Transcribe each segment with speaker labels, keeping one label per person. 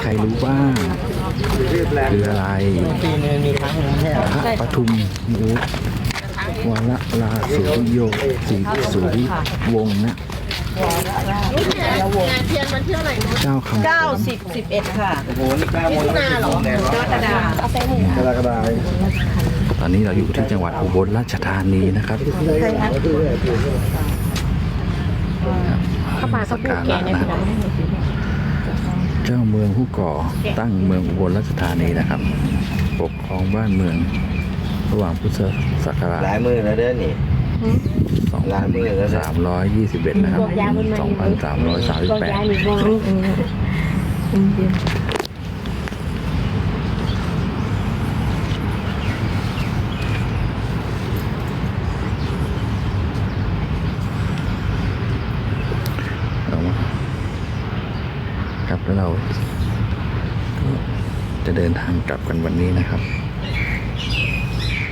Speaker 1: ใครรู้บ้างคืออะไร
Speaker 2: ปีนึงมีครั้งหนึงใช่ไหม
Speaker 1: พระปทุมมุวรลาสุริโยสีสุริวงศ์นะเจ้าคำ
Speaker 2: เก้าสิบสิบเอ็ดค่ะ
Speaker 3: โอ้โหนี่กล้าโมยไม่ถึงโรงแรม
Speaker 2: กรกฎาคม
Speaker 3: กระดาษ
Speaker 1: ตอนนี้เราอยู่ที่จังหวัดอุบลราชธานีนะครับเข้ามาสักการะนะครับ เจ้าเมืองผู้ก่อตั้งเมืองอุบลราชธานีนะครับ ปกครองบ้านเมือง ระหว่างพุทธศักราช
Speaker 3: หลายมือแล้วเด้อนี่หลายมื้อแล้วนะ
Speaker 1: สามร้อยยี่สิบเอ็ดนะครับสองพันสามร้อยสามสิบแปดเอามาครับแล้วเราก็จะเดินทาง กลับกันวันนี้นะครับ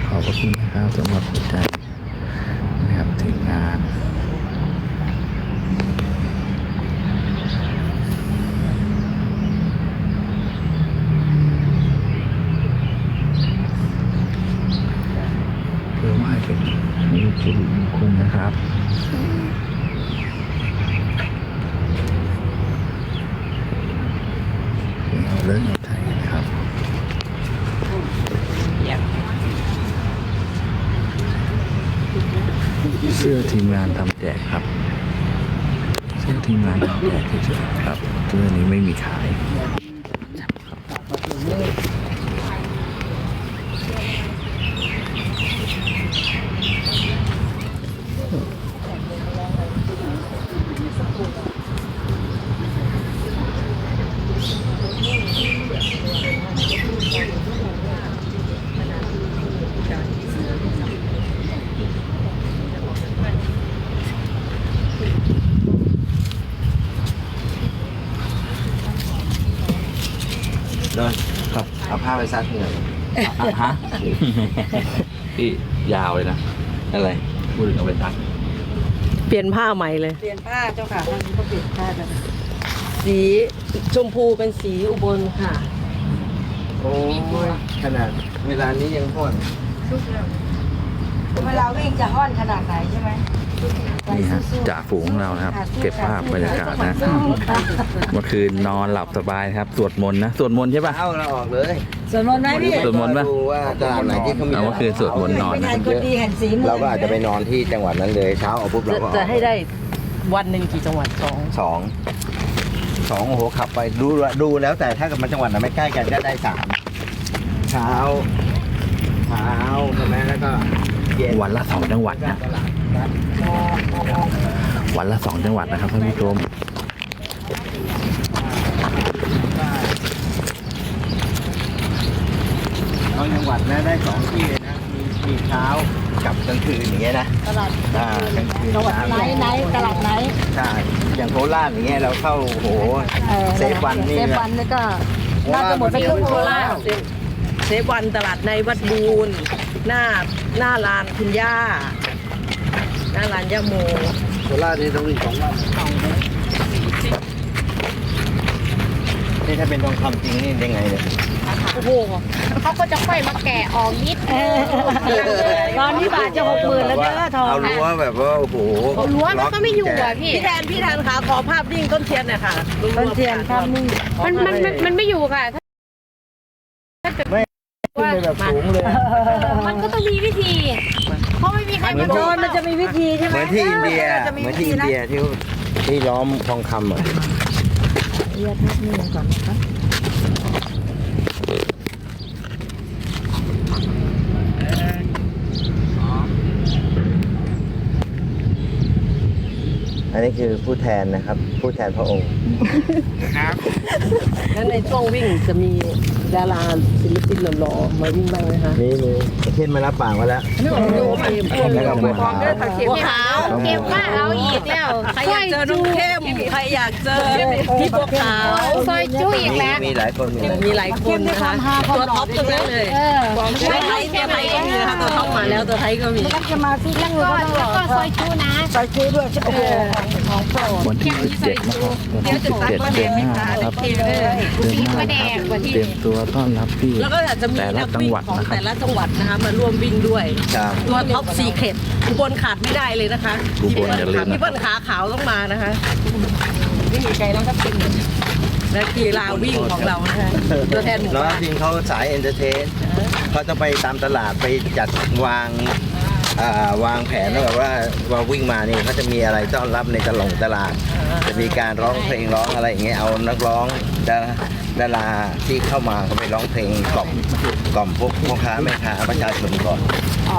Speaker 1: ขอบพระคุณนะครับสำหรับหัวใจนะครับถึงงานเพื่อว่าให้เป็นมีสิริมงคลนะครับเรื่องในไทยนะครับ เสื้อทีมงานทำแจกครับ เสื้อทีมงานทำแจกเฉยๆครับเสื้อนี้ไม่มีขาย เดินครับ
Speaker 3: เอาผ้าไปซักเหงื่อ
Speaker 1: อะฮะ พี่ยาวเลยนะ อะไร พูดถึงเอาไปตัด
Speaker 4: เปลี่ยนผ้าใหม่เลย
Speaker 2: เปลี่ยนผ้าเจ้าค่ะทางนี้ก็เปลี่ยนผ้าจ้ะสีชมพูเป็นสีอุบลค่ะ
Speaker 3: โอ้ยขนาดเวลานี้ยังพ่น
Speaker 2: เวลาวิ่งจะห้อนขนาดไหนใช่ไหม
Speaker 1: นี่ฮะจ่าฝูงของเรานะครับ เก็บภาพบรรยากาศนะเมื่อคืนนอนหลับสบายครับสวดมนต์นะสวดมนต์ใช่ปะ
Speaker 3: เอาเราออกเลย
Speaker 2: ส่วนมนต์ไหมพี่
Speaker 1: สวดมนต์ปะ
Speaker 3: ดูว่าตลาดไหนที่เขามี
Speaker 1: เอาเมื่อคืนสวดมนต์นอน
Speaker 2: เป็น
Speaker 1: นะ
Speaker 2: ไงคนดีแห่งสีเมือง
Speaker 3: เราก็อาจจะไปนอนที่จังหวัดนั้นเลยเช้าเอาปุ๊บเรา
Speaker 4: จะ
Speaker 3: ก็ออก
Speaker 4: จะให้ได้วันหนึ่งกี่จังหวัดสอง
Speaker 3: สองสองโอ้โหขับไปดูดูแล้วแต่ถ้าเกิดมันจังหวัดไหนไม่ใกล้กันก็ได้สามเช้าเช้าใช่ไหมแล้วก็เย็น
Speaker 1: วันละสองจังหวัดนะ
Speaker 3: ตลาดนัด
Speaker 1: วันละสองจังหวัดนะครับท่านผู้ชม
Speaker 3: บางจังหวัดนะได้สองที่เลยนะมีมีเช้ากับกลางคืนอย่างเงี้ยนะ
Speaker 2: ตลาด
Speaker 3: อ่ากลางคืน
Speaker 2: จังหวัด
Speaker 3: เช้า
Speaker 2: ไหนไหนตลาดไหน
Speaker 3: ใช่อย่างโคราชอย่างเงี้ยเราเข้าโอ้โห
Speaker 2: ออ
Speaker 3: เซฟวันนี่
Speaker 2: เซฟ
Speaker 3: นะ
Speaker 2: วันนี่ก็น่าจะหมดไปครึ่งโคราช
Speaker 4: เซฟเซฟวันตลาดในวัดบูนหน้า หน้าลานคุณย่า หน้าลานย่าโม
Speaker 3: โคราชนี่ต้องมีสองวันนี่ถ้าเป็นทองคำจริงนี่ยังไงเนี่ย
Speaker 4: โอ้โห
Speaker 5: เขาก็จะค่อยมาแกะออกนิดนึง
Speaker 2: ตอนนี้บาทจะหกหมื่นแล้วเด้อทอง
Speaker 3: เอารั้วแบบว่าโอ้โห
Speaker 5: รั้วมันก็ไม่อยู่อะพี่
Speaker 4: พี่แทนพี่แทนขาขอภาพนิ่งต้นเทียนหน่อยค่ะ
Speaker 2: ต้นเทียนข้ามนี่
Speaker 5: มันมันมันมันไม่อยู่ค่ะ
Speaker 3: ขึ้นไปแบบสูงเลย
Speaker 5: มันก็ต้องมีวิธี เพราะไม่มีใครมา
Speaker 2: โจ
Speaker 5: ดู
Speaker 2: รมันจะมีวิธีใช่ไห
Speaker 3: เห
Speaker 2: ม
Speaker 3: มือนที่อินเดีย
Speaker 2: จะ
Speaker 3: เหมือนที่อินเดียที่ที่ล้อมทองคำอะ
Speaker 2: เรียกภาพนี่ก่อนนะคะ
Speaker 3: อันนี้คือผู้แทนนะครับ ผู้แทนพระองค์
Speaker 4: แล้วในช่วงวิ่งจะมีดาราศิลปินหล่อๆมาวิ่งบ้างไหมคะ
Speaker 3: นี่มีเช่นมารับปากมาแล้วแล้วก็บัวขาว
Speaker 5: บัวขาวเก็บว่าเอาอีกแล้ว
Speaker 4: ใครอยากเจอน้องเข้มใครอยากเจอพี่บัวขาว
Speaker 5: ซอยจุ้ยอีกแล้ว
Speaker 3: มีหลายคนมี
Speaker 4: มีหลายคนนะคะตัวท็อปทั้งนั้นเลย
Speaker 5: เออ
Speaker 4: ตัวไทยตัวไทยก็มีนะคะตัวท็อปมาแล้วตัวไทยก็มี
Speaker 2: นักสมาธินั่ง
Speaker 5: ก็แล้วก็ซอยจุ้นะ
Speaker 2: ใส่ชูด้วยโอ้โห
Speaker 5: ของโปรด
Speaker 1: วันที่ 17 นะครับวันที่ 17 เดือนหน้านะครับเดือนหน้านะครับเตรียมตัวต้อนรับที่
Speaker 4: แล้วก็อาจจะมี
Speaker 1: แต่ละ
Speaker 4: นัก
Speaker 1: จัง
Speaker 4: วิ่ง
Speaker 1: หวัด
Speaker 4: ของ
Speaker 1: นะครับ
Speaker 4: แต่ละจังหวัดนะคะมาร่วมวิ่งด้วย
Speaker 3: ครับ
Speaker 4: ตัวท็อปซีเครตอุบลขาดไม่ได้เลยนะคะ
Speaker 1: อุบลอย่าลืมนะ
Speaker 4: พี่เปิ้ลขาขาวต้องมานะคะวิ่งไกลแล้วก็เป็นและกีฬาวิ่งของเรานะคะตัวแทนหมู่
Speaker 3: แล้ว
Speaker 4: บ้าน
Speaker 3: จริงเขาสายเอนเตอร์เทนเขาจะไปตามตลาดไปจัดวางอ่า วางแผนแล้วแบบว่าว่าวิ่งมานี่เขาจะมีอะไรต้อนรับในตลาดตลาด จะมีการร้องเพลงร้องอะไรอย่างเงี้ยเอานักร้องดาดาราที่เข้ามาเขาไปร้องเพลงกล่อมกล่อมพวกพ่อค้าแม่ค้าประชาชนก่อน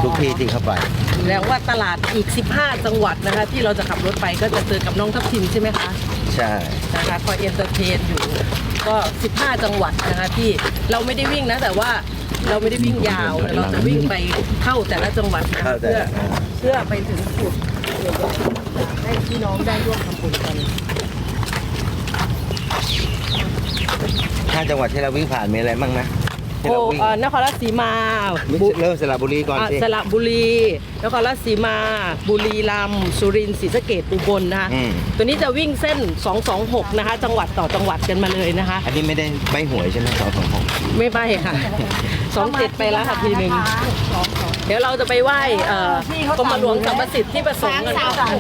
Speaker 3: ทุกที่ที่เข้าไป
Speaker 4: แล้วว่าตลาดอีก 15 จังหวัดนะคะ ที่เราจะขับรถไปก็จะเจอกับน้องทัพทิมใช่ไหมคะ
Speaker 3: ใช่
Speaker 4: นะคะคอยเอนเตอร์เทนอยู่ก็ 15 จังหวัดนะคะที่เราไม่ได้วิ่งนะแต่ว่า เราไม่ได้วิ่งยาวแต่เราจะวิ่งไปเข้าแต่ละจังหวัดนะ
Speaker 3: เข้าแต่
Speaker 4: เพื่อเพื่อไปถึงจุดให้พี่น้องได้ร่วมทำบุญกัน
Speaker 3: ห้าจังหวัดที่เราวิ่งผ่านมีอะไรบ้างนะที่
Speaker 4: โอ้
Speaker 3: เราวิ่ง
Speaker 4: เอ่อนครราชสีมา
Speaker 3: เริ่มสระบุรีก่อน
Speaker 4: อะ
Speaker 3: สิ
Speaker 4: สระบุรีนครราชสีมา บุรีรัมย์สุรินทร์ศรีสะเกดอุบลนะคะ
Speaker 3: อืม
Speaker 4: ตัวนี้จะวิ่งเส้น 226 นะคะ จังหวัดต่อจังหวัดกันมาเลยนะคะ
Speaker 3: อันนี้ไม่ได้ใบหวยใช่ไหมสองสองหก
Speaker 4: ไม่ไปค่ะ สองเจ็ดไปแล้วค่ะทีหนึ่งเดี๋ยวเราจะไปไหว้เอ่อกรมหลวงสัมประสิทธิ์ที่ประสงค์กัน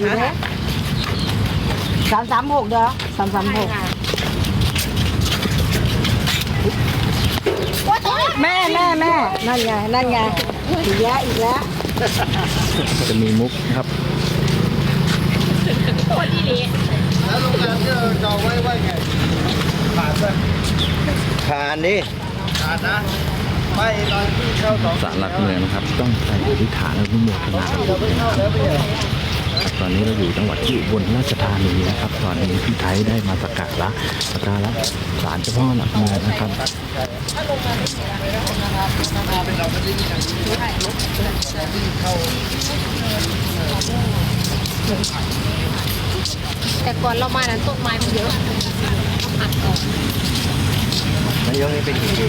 Speaker 4: นะคะ
Speaker 2: สามสามหกเด้อสามสามหกแม่แม่แม่นั่นไงนั่นไงอีกแล้วอีกแล้ว
Speaker 1: จะมีมุกนะครับ
Speaker 3: แล้วโรงแรมที่เราจองไว้ว่าไงผ่านไหมผ่านดิผ่านนะ ไม่ตอนที่เข้าสอง
Speaker 1: สารหลักเมืองนะครับ ต้องใส่อธิษฐานและนุโมทนาบุญนะครับตอนนี้เราอยู่จังหวัดที่อุบลราชธานีนะครับ ตอนนี้พี่ไทยได้มาสักการะสักการะศาลเจ้าพ่อหลักเมืองนะครับ
Speaker 5: แต่ก่อนเรามานั้นต้นไม้มันเยอะอัดออก
Speaker 3: นายกนี่เป็นกี่ปี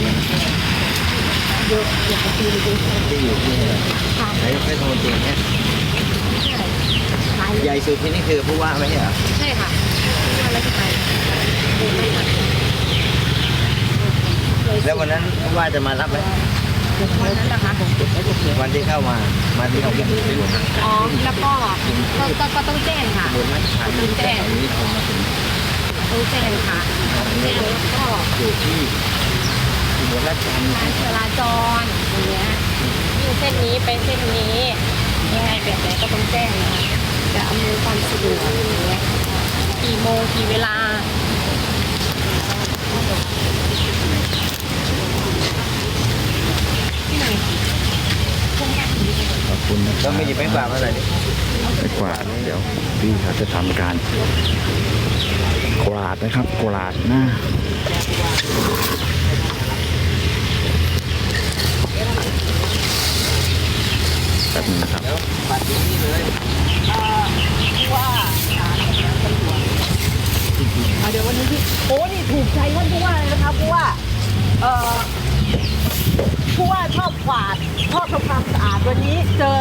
Speaker 3: เยอะอย่างปีนึงที่อยู่ที่นี่นายกเป็นคนจริงเนี่ยใหญ่สุดที่นี่คือผู้ว่าไม่ใช่เหรอ
Speaker 5: ใช่ค่ะว่าแล้วจะไป
Speaker 3: แล้ววันนั้นผู้ว่าจะมารับไหม
Speaker 5: วันนั้นนะคะ
Speaker 3: วันที่เข้ามามาที่เราวิ่
Speaker 5: อ๋อแล้วก็ก็ต้องแจ้งค่ะ
Speaker 3: บนราชธานต่ตอนนี้ง
Speaker 5: ต้องแจ้งค่ะแจ้งแล้วก็
Speaker 3: อยู่ที่ อุบลราชธานี
Speaker 5: การจราจรอย่างเงี้ยอยู่เส้นนี้ไปเส้นนี้ ยังไงแบบไหนก็ต้องแจ้งนะคะจะอำนวยความสะดวกอย่างเงี้ยกี่โมงกี่เวลา
Speaker 1: ขอบคุณนะค
Speaker 3: ก็
Speaker 1: รับ
Speaker 3: ไม่หยิบไม่กวาดมาหน่อยดิ
Speaker 1: ไปกวาดเดี๋ยวพี่เขาจะทำการกวาดนะครับกวาดหน้า แบบนี้นะครับ
Speaker 3: ปัดที่นี่เลย
Speaker 4: อะเดี๋ยววันนี้พี่โอ้นี่ถูกใจท่านผู้ว่าเลยนะคะผู้ว่าเอ่อผู้ว่าชอบกวาดชอบทำความสะอาดวันนี้เจอ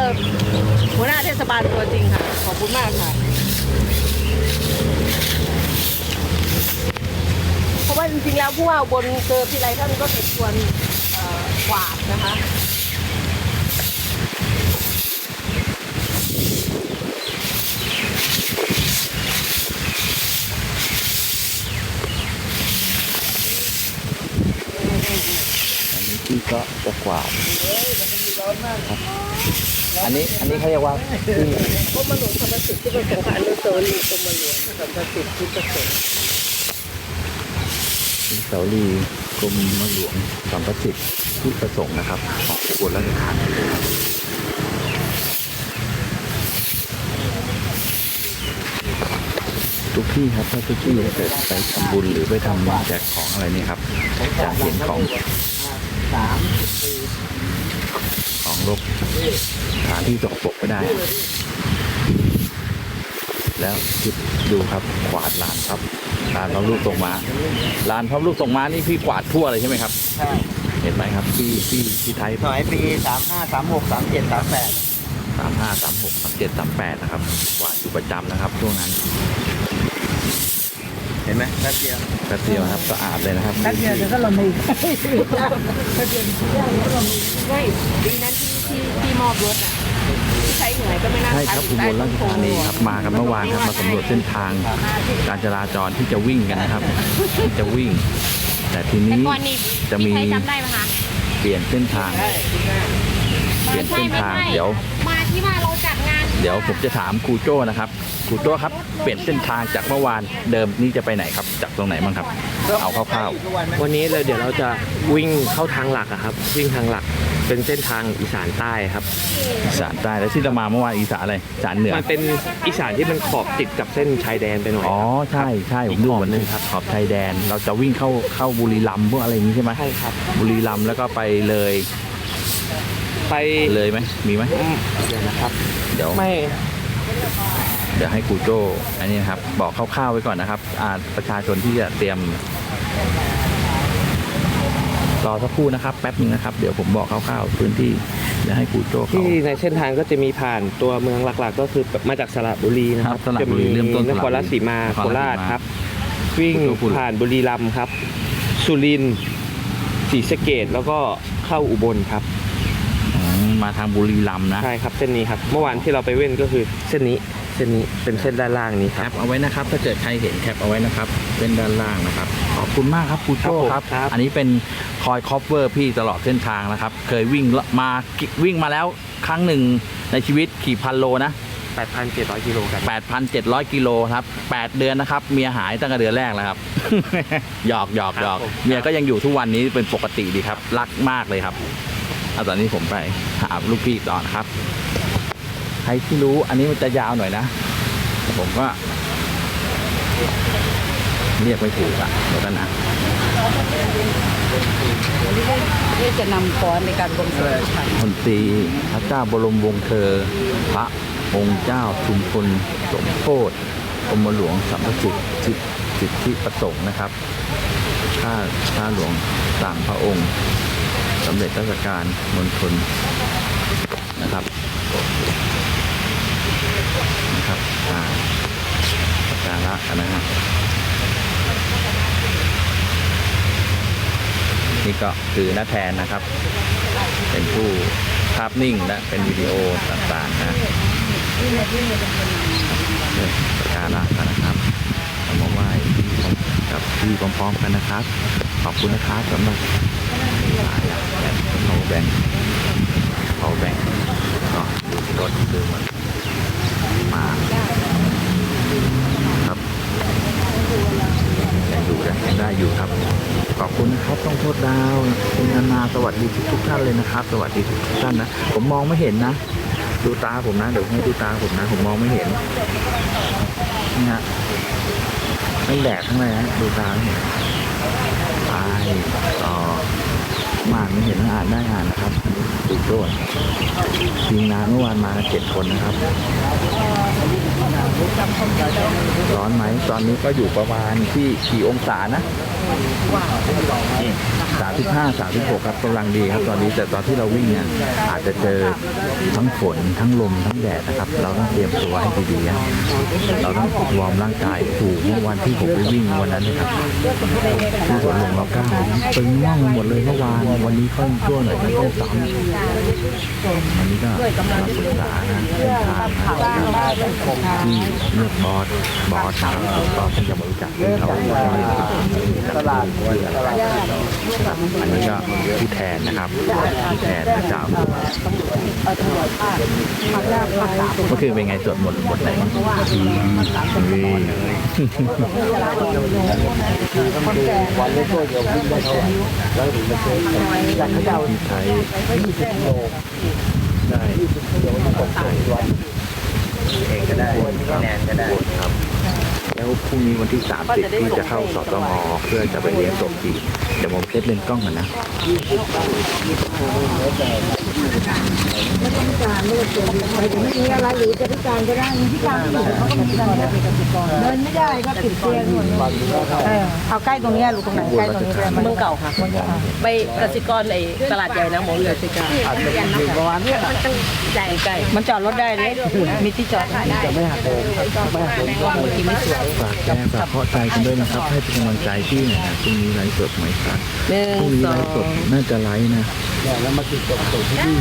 Speaker 4: หัวหน้าเทศบาลตัวจริงค่ะ ขอบคุณมากค่ะเพราะว่าจริงๆแล้วผู้ว่าบนเจอที่ไรท่านก็ติดชวนเอ่อกวาดนะคะ
Speaker 1: ก็จะกวาดครับอันนี้อันนี้เขาเรียกว่าที่
Speaker 4: กรมหลวงธรรมสิทธิ์ที่ประสงค์ค่ะอนุสาวรีย์กรมหลวงธรรมสิทธิ์ที่ประสงค์
Speaker 1: เสาลีกรมหลวงสัมประสิทธิ์ที่ประสงค์นะครับของอุบลราชธานีทุกที่ครับถ้าทุกที่เกิดไปทำบุญหรือไปทำบุญแจกของอะไรนี่ครับจะเห็นของ
Speaker 3: สาม
Speaker 1: ของรกสถานที่สกปรกไม่ได้ แล้วคิดดูครับขวาดลานครับลานพระลูกตรงมาลานพระลูกตรงมานี่พี่กวาดทั่วเลยใช่ไหมครับ
Speaker 3: ใช่
Speaker 1: เห็นไหมครับพี่พี่พี่ไทย
Speaker 3: สมัยปีสามห้าสามหกสามเจ็ดสามแปด
Speaker 1: สามห้าสามหกสามเจ็ดสามแปดนะครับกวาดอยู่ประจำนะครับช่วงนั้น
Speaker 3: เห็นไหมแป๊บเดียว
Speaker 1: แป๊บเดียวนะครับสะอาดเลยนะครับ
Speaker 2: แป๊บเดียวเดี๋ยวก็หล่นมาอีก
Speaker 4: ไม่ปีนั้นที่ที่ที่มอบรถอะที่ใช้เหนื่อยก็ไม่น่า
Speaker 1: ใช่ครับอุบลราชธานีครับมากันเมื่อวานครับมาสำรวจเส้นทางการจราจรที่จะวิ่งกันนะครับที่จะวิ่ง แต่ที
Speaker 5: แต่
Speaker 1: นี้
Speaker 5: ก่อนนี่
Speaker 1: จะมี
Speaker 5: พี่ไทยจำได้ไหมคะ
Speaker 1: เปลี่ยนเส้นทางเปลี่ยนเส้นทาง
Speaker 5: ไม่ใช่
Speaker 1: เดี๋ยว
Speaker 5: มาที่ว่าเราจัดงาน
Speaker 1: เดี๋ยวผมจะถามครูโจ้นะครับครูโจ้ครับเปลี่ยนเส้นทางจากเมื่อวานเดิมนี่จะไปไหนครับ จากตรงไหนบ้างครับ เอาคร่าว
Speaker 6: วันนี้เราเดี๋ยวเราจะวิ่งเข้าทางหลักอะครับ วิ่งทางหลักเป็นเส้นทางอีสานใต้ครับ
Speaker 1: ๆอีสานใต้แล้วที่เรามาเมื่อวานอีสานอะไรอีสานเหนือ
Speaker 6: มันเป็นอีสานที่มันขอบติดกับเส้นชายแดนไปหน่อย
Speaker 1: อ๋อใช่ใช่ผมดูเหมือน
Speaker 6: อีกขอบหนึ่งครับ
Speaker 1: ขอบชายแดน เราจะวิ่งเข้าเข้าบุรีรัมย์พวกอะไรอย่างนี้ใช่ไหม
Speaker 6: ใช่ครับ
Speaker 1: บุรีรัมย์แล้วก็ไปเลย
Speaker 6: ไป
Speaker 1: เลยไหมมีไหม
Speaker 6: อืมเดี๋ยวนะครับ
Speaker 1: เดี๋ยว
Speaker 6: ไม่
Speaker 1: เดี๋ยวให้ครูโจ้อันนี้นะครับ บอกคร่าวๆไว้ก่อนนะครับอ่าประชาชนที่จะเตรียม รอสักครู่นะครับ แป๊บนึงนะครับ เดี๋ยวผมบอกคร่าวๆพื้นที่เดี๋ยวให้ครูโจ้เขา
Speaker 6: ที่ในเส้นทางก็จะมีผ่านตัวเมืองหลักๆ ก็คือมาจากสระบุรีนะค
Speaker 1: ครั
Speaker 6: รั
Speaker 1: บบสระบุรี
Speaker 6: จะ
Speaker 1: เริ่มต้น
Speaker 6: นครราชสีมา
Speaker 1: สระบุรี
Speaker 6: โคราช
Speaker 1: นครราชสีมา
Speaker 6: ครับ วิ่ง
Speaker 1: พูดพูด
Speaker 6: ผ่านบุรีรัมย์ครับ สุรินทร์ศรีสะเกดแล้วก็เข้าอุบลครับ
Speaker 1: อื มมาทางบุรีรัมย์นะ
Speaker 6: ใช่ครับเส้นนี้ครับ เมื่อวานที่เราไปเว้นก็คือเส้นนี้เส้นนี้เป็นเส้นด้านล่างนี้
Speaker 1: แค
Speaker 6: ครับ
Speaker 1: ปเอาไว้นะครับ ถ้าเกิดใครเห็นแคปเอาไว้นะครับเส้นด้านล่างนะครับ ขอบคุณมากครับครูโจ้
Speaker 6: ครับผม
Speaker 1: ครับ
Speaker 6: ครับ
Speaker 1: อันนี้เป็นคอยคอฟเวอร์พี่ตลอดเส้นทางนะครับ เคยวิ่งมาวิ่งมาแล้วครั้งหนึ่งในชีวิตขี่พันโลนะ
Speaker 6: 8,700กิโลกัน
Speaker 1: 8,700 กิโลครับ 8 เดือนนะครับ เมียหายตั้งแต่เดือนแรกแล้วครับ หยอกหยอกหยอก
Speaker 6: ครับผม
Speaker 1: เมียก็ยังอยู่ทุกวันนี้เป็นปกติดีครับ รักมากเลยครับ เอาตอนนี้ผมไปหาลูกพี่ต่อนะครับ ใครที่รู้อันนี้มันจะยาวหน่อยนะ ผมก็ เรียกไม่ถูกอะเดี๋ยวกันนะ
Speaker 2: นี่จะนำฟ้อนในการบวงสรวงค่ะ
Speaker 1: มนตรีพระเจ้าบรมวงศ์เธอ พระองค์เจ้าชุมพลสมโพธิกรมหลวงสัมพสิทธิสิทธิประสงค์นะครับ ข้าข้าหลวงต่างพระองค์ สำเร็จราชการมณฑลนะครับนะครับอ่าสัการะกันนะฮะนี่ก็คือน้าแทนนะครับ เป็นผู้ภาพนิ่งและเป็นวิดีโอต่างๆนะเนี่ยสัการะกันนะครับมาไหว้พี่กับพี่พร้อมๆกันนะครับ ขอบคุณนะครับสำหรับ สายเขาแบงเขาแบงก็ดูรถคือมันมาครับยังอยู่นะยังได้อยู่ครับ ขอบคุณนะครับต้องโทษดาวคุณนานาสวัสดีทุกทุกท่านเลยนะครับ สวัสดีทุกท่านนะ ผมมองไม่เห็นนะ ดูตาผมนะเดี๋ยวให้ดูตาผมนะ ผมมองไม่เห็นนี่ฮะทั้งแดดทั้งอะไรนะดูตาไม่เห็นตายต่อ มากไม่เห็นอ่านได้อ่านนะครับ ดูโจ้ทีมงานเมื่อวานมาเจ็ดคนนะครับ ร้อนไหมตอนนี้ก็อยู่ประมาณที่กี่องศานะสามสิบห้าสามสิบหกครับกำลังดีครับตอนนี้แต่ตอนที่เราวิ่งเนี่ยอาจจะเจอทั้งฝนทั้งลมทั้งแดดนะครับ เราต้องเตรียมตัวให้ดีๆนะเราต้องวอร์มร่างกายถูกเมื่อวันที่ผมไปวิ่งวันนั้นนะครับที่สวนหลวงเราก้าวตึงว่างหมดเลยเมื่อวานวันนี้ค่อยชั่วหน่อยก็ต้องซ้ำวันนี้ก็มาปรึกษานะเส้นทางนะที่เลือกบอสบอสนะครับบอสที่จะบริจาคให้เขาตลาดอันนี้ก็ผู้แทนนะครับผู้แทนพระเจ้าเมื่อคืนเป็นไงสวดมนต์บทไหน ดีดีที่ใช้ได้
Speaker 3: เองก็ได้แนนก็ได้
Speaker 1: ครับ แล้วพรุ่งนี้วันที่ 30ที่จะเข้าสอตงเพื่อจะไปเลี้ยงศพอีกเดี๋ยวผมเช็ดเลนส์กล้องก่อนนะ
Speaker 2: ไม่มีอะไรหรือจะพิการก็ได้พิการที่อยู่เขาก็มีกันเนี่ยเดินไม่ได้ก็ติดเตียงหมดเลยเออเอาใกล้ตรงเนี้ยลูกตรงไหนใกล้ตรงนี้เลย
Speaker 4: เมืองเก่าค่ะไปกสิกรไอ้ตลาดใหญ่นะหมอเรือกสิกา
Speaker 7: ใหญ่ไก่
Speaker 2: มันจอดรถได้เลยมีที่จอดได้
Speaker 4: เมื่อกี้ไม่สวย
Speaker 1: ฝากแชร์ฝากเพาะใจกันด้วยนะครับ ให้เป็นกำลังใจที่นะฮะพรุ่งนี้ไลฟ์สดไหมครับ
Speaker 4: หนึ่
Speaker 1: พ
Speaker 4: ง
Speaker 1: รุ่งนี้
Speaker 4: สอ
Speaker 1: ไลฟ์สด
Speaker 4: ง
Speaker 1: น่าจะไลฟ์นะ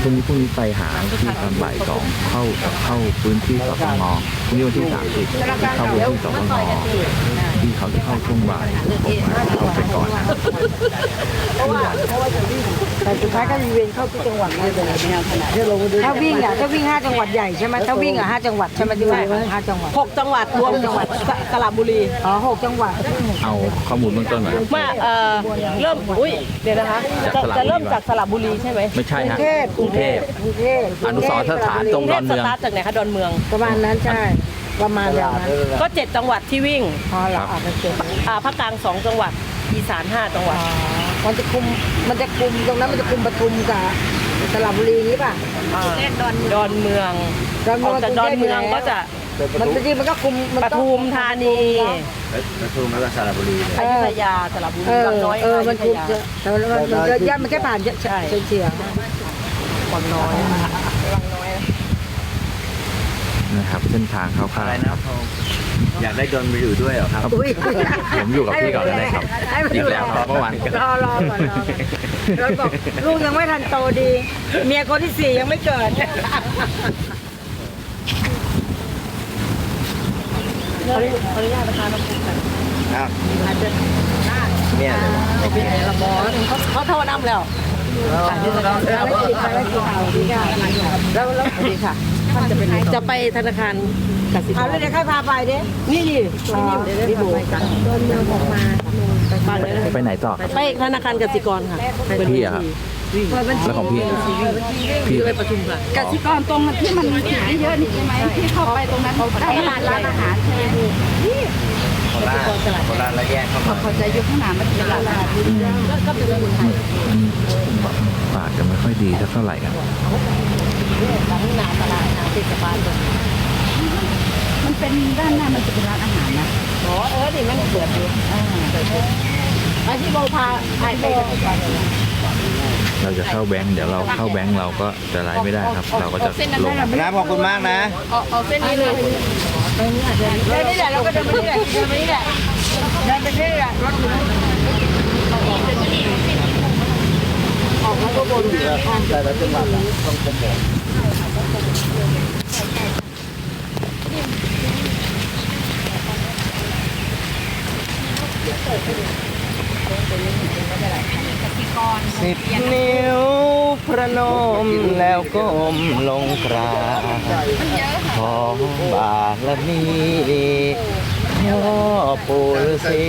Speaker 1: พรุ่งนี้พรุ่งนี้ไปหาที่ตอนบ่ายสองเข้าเข้าพื้นที่สตงพรุ่งนี้วันที่สามสิบเข้าพื้นที่สตง ที่เขาจะเข้าช่วงบ่ายผมมาเข้าไปก่อนนะ
Speaker 2: แต่สุดท้ายก็มีเวรเข้าที่จังหวัดเลยถ้าวิ่งอะถ้าวิ่งห้าจังหวัดใหญ่ใช่ไหมถ้าวิ่งอะห้าจังหวัดใช่ไหมที่ว่าห้าจังหวัด
Speaker 4: หกจังหวัดรวมจังหวัดสสระบุรี
Speaker 2: อ๋อหกจังหวัด
Speaker 1: เอาข้อมูลเบื้องต้นหน่อยครับ
Speaker 4: มาเอ่อเริ่มอุ้ยเดี๋ยวนะคะจะจะเริ่มจากสระบุรีใช่ไหม
Speaker 1: ไม่ใช่ฮะกรุงเทพ
Speaker 2: กรุงเทพ
Speaker 1: อนุสรณ์สถานตรง
Speaker 4: เท
Speaker 1: ดอ
Speaker 4: พ
Speaker 1: น
Speaker 4: ส
Speaker 1: เมือง
Speaker 4: ตาร์ทจากไหนคะดอนเมือง
Speaker 2: ประมาณนั้นใช่ ประมาณอย่างนั้น
Speaker 4: ก็เจ็ดจังหวัดที่วิ่ง
Speaker 2: พอละออกมาเจ็ด
Speaker 4: อ่าภาคกลางสองจังหวัดอีสานห้าจังหวัด
Speaker 2: มันจะคุมมันจะคุมตรงนั้นมันจะคุมปทุมกับสระบุรีนี้ป่ะ
Speaker 4: อ่าดอนเมือง
Speaker 2: ดอนเมื
Speaker 4: อ
Speaker 2: อง
Speaker 4: อกจากดอนเมืองก็จะ
Speaker 2: มันจริงๆมันก็คุมมัน
Speaker 4: ป
Speaker 2: ต้อง
Speaker 4: ทุมธานี
Speaker 3: ปทุมแล้วก็สระบุรี
Speaker 4: อยุธยาสระบุ
Speaker 2: เอ
Speaker 4: รี
Speaker 2: อ
Speaker 4: ลำน้อย
Speaker 2: เออมันคุม
Speaker 4: อ
Speaker 2: จะ
Speaker 4: ยุธยา
Speaker 2: แต่ว่ามันมันจะย่ามันแค่ผ่านใช่เฉียง
Speaker 4: ความน้อย
Speaker 1: นะครับ เส้นทางคร่าว
Speaker 3: อะไร
Speaker 1: ๆ
Speaker 3: นะครับอยากได้ดนมาอยู่ด้วยเหรอครับ
Speaker 2: อุ้ย
Speaker 1: ผมอยู่กับพี่ก่อนได้ครับ
Speaker 2: ให้มัน
Speaker 1: อีกแล้วครับเมื่อวาน
Speaker 2: รอรอก่อนรอแล้วบอกลูกยังไม่ทันโตดี เมียคนที่สี่ยังไม่เกิด
Speaker 4: ขออนุญาตนะคะน้ำพุกัน
Speaker 3: อ้าวเนี่ยเลยวะโอเค
Speaker 4: ละบอสเขาเขาเท่าน้ำแล้ว
Speaker 2: แล้วกี่แล้วกี่ข่าวดีค่ะแล้วแล้วดีค่ะท่านจะเป็น
Speaker 4: จะไปธนาคารกสิก
Speaker 2: เอา
Speaker 4: ร
Speaker 2: แล้วเดี๋ยวใครพาไปดิ
Speaker 4: นี่ดินี่ดิพี่โบ
Speaker 2: โดนเมืองออกมา
Speaker 4: ฟังเลยนะ
Speaker 1: ไปไหนต่อครับ
Speaker 4: ไปธนาคารกสิกรค่ะ
Speaker 1: พี่อะครับแล้วของพี่
Speaker 4: พี่ไปประชุมค่ะ
Speaker 7: กสิกรตรงที่มันมีผีเยอะๆนี่ใช่ไหมที่เข้าไปตรงนั้นได้ร้านร้านอาหารใช่ไหม
Speaker 3: โคราชโคราชแล้วแยกเข้ามา
Speaker 7: พอใจยุคข้างหน้ามันเป็นร้านอาหาร
Speaker 4: ก็เป็นคนไทย
Speaker 1: ปากจะไม่ค่อยดีสักเท่าไหร่กัน
Speaker 4: หลังนาตลาดนาเทศบาลเลย
Speaker 7: มันเป็นด้านหน้ามันจะเป็นร้านอาหารนะ
Speaker 4: อ๋อเออนี่มันเปิดอยู่ไอ้ที่โบพาไอ้ไปกสิกรเลย
Speaker 1: เราจะเข้าแบงค์เดี๋ยวเราเข้าแบงค์เราก็จะไลฟ์ไม่ได้ครับ เราก็จะลง
Speaker 3: นะขอบคุณมากนะ
Speaker 4: เอาเส้นนี้เลย
Speaker 2: เดินนี่แหละเราก็เดินไปนี่แหละเดินไปนี่แหละเดินไปนี่แหละรถอยู่นั่นออกมาก็บน
Speaker 3: แต่ละจังหวัดต้องเป็นแบบ สิบนิ้วพระนมแล้วก้มลงกราบขอบารมีพ่อปู่ฤาษี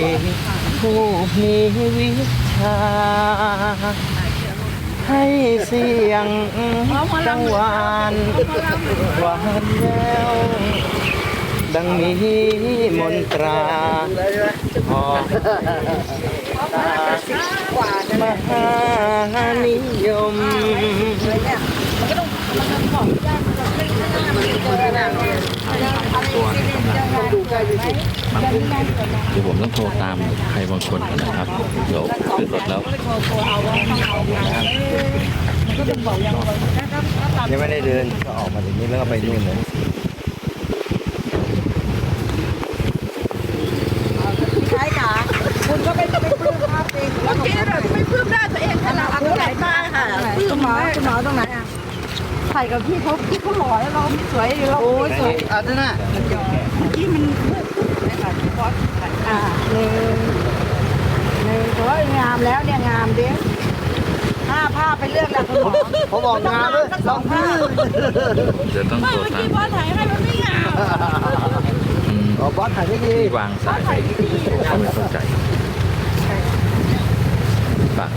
Speaker 3: ผู้มีวิชา ให้เสียงกังวานหวานแววดังมีมนตราหอมมหานิยม
Speaker 1: เดี๋ยวผมต้องโทรตามใครบางคนก่อนนะครับเดี๋ยว ขึ้นรถแล้ว
Speaker 3: ยังไม่ได้เดินก็ออกมาจากนี้แล้วก็ไปนู่นเลย
Speaker 2: ใช่ค่ะคุณก็ไม่ต้องไปพึ่งภาพเองแล้วของเราไม่พึ่งได้ตัวเองค่ะเอาตรงไหนบ้างค่ะคุณหมอคุณหมอตรงไหนอะ
Speaker 7: ใส่กับพี่เขาพี่เขาหล่อแล้วเราสวยเรา
Speaker 2: โอ้ยสวย
Speaker 3: เอาด้วยนะ
Speaker 7: ที่มันนะคะพอ
Speaker 2: อ่าหนึ่ง หนึ่งโอ้ยงามแล้วเนี่ยงามดิห้าผ้าไปเลือกแล้วคุณหมอ
Speaker 3: ผมบอกงานเลย
Speaker 2: สักสองผ้า
Speaker 1: เดี๋ยวต้องโทรตาม
Speaker 7: พอถ่ายให้มันไม่งาม
Speaker 1: อืม
Speaker 3: อ๋อบอสถ่ายได้ดี
Speaker 1: ที่วางสายไปเขาไม่เข้าใจปะ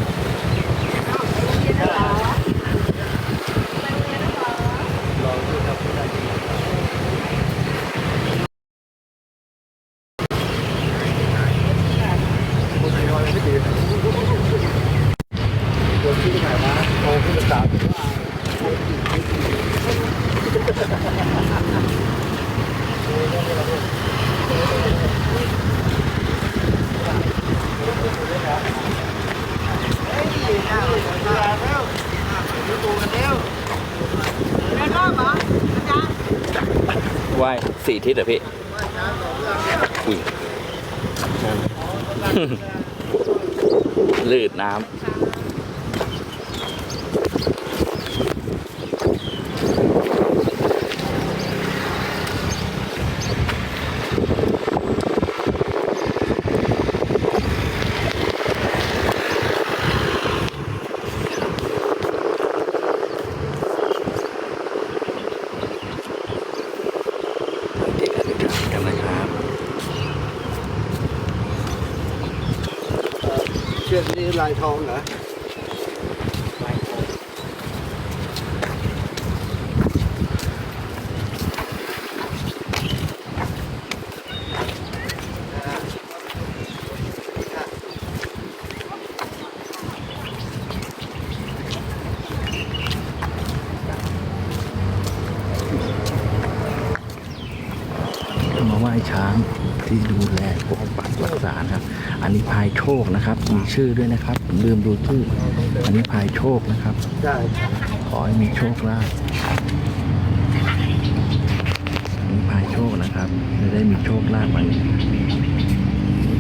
Speaker 1: ไหว้ สี่ทิศเหรอพี่อุ้ยลืดน้ำเด็กอธิษฐานกันนะครับ
Speaker 3: เชือกนี้ลาย ทองเหรอ
Speaker 1: มาไหว้ช้างที่ดูแลปกปักรักษานะครับ อันนี้พายโชคนะครับ มีชื่อด้วยนะครับผมลืมดูชื่ออันนี้พายโชคนะครับขอให้มีโชคลาภอันนี้พายโชคนะครับ จะได้มีโชคลาภอันนี้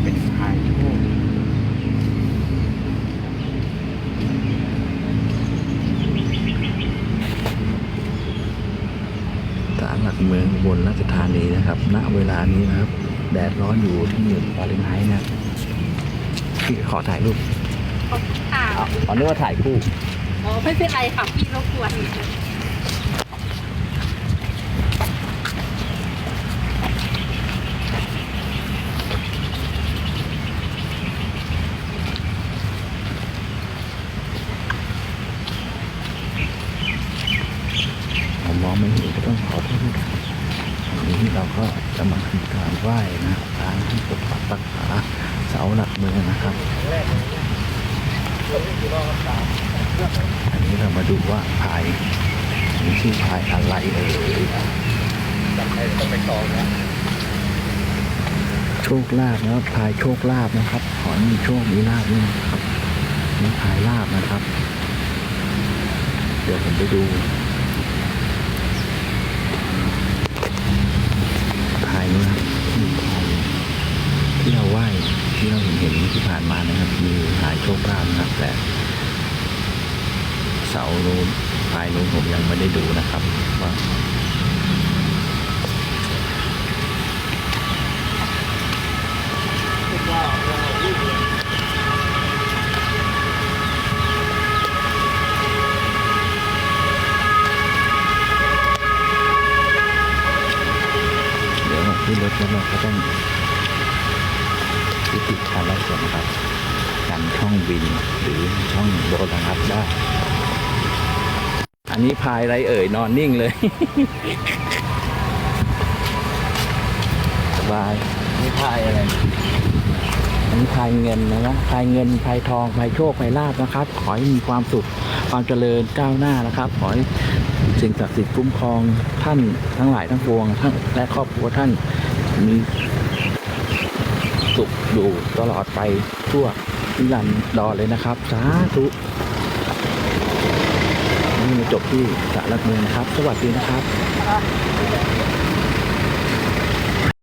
Speaker 1: เป็นพายโชคศาลหลักเมืองบนราชธานีนะครับ ณ เวลานี้นะครับ แดดร้อนอยู่ที่ฟาเรนไฮต์นะพี่ขอถ่ายรูป
Speaker 5: ค่ะ
Speaker 1: อ๋ออ๋อนึกว่าถ่ายคู่
Speaker 5: อ๋อไม่เป็นไรค่ะพี่รบกวน
Speaker 1: ผมมองไม่เห็นก็ต้องขอโทษด้วยครับวันนี้เราก็จะมาทำการไหว้นะทางที่ปกปักรักษาเสาหลักเมืองนะครับ อันนี้เรามาดูว่าพายมีชื่อพายอะไรเอ่ยโชค ลาภนะครับพายโชคลาภนะครับ ขอให้มีโชคมีลาภด้วยนะครับมีพายลาภนะครับ เดี๋ยวผมไปดูพายนะครับที่เราไหว้ที่เราเห็นเห็นที่ผ่านมานะครับ มีพายโชคลาภนะครับ แต่เสาโน้นพายโน้นผมยังไม่ได้ดูนะครับว่า เดี๋ยวที่รถแล้วเราก็ต้องยุติการไล่สดนะครับกันช่องบินหรือช่องโดนระงับได้ อันนี้พายไรเอ่ยนอนนิ่งเลย สบาย
Speaker 3: นี่พายอะไร
Speaker 1: อันนี้พายเงินนะนะพายเงินพายทองพายโชคพายลาบนะครับ ขอให้มีความสุขความเจริญก้าวหน้านะครับ ขอให้สิ่งศักดิ์สิทธิ์คุ้มครองท่านทั้งหลายทั้งปวงท่านและครอบครัวท่านมีสุขอยู่ตลอดไปทั่วนิรันดรเลยนะครับ สาธุนี่มาจบที่สารหลักเมืองนะครับ สวัสดีนะครับ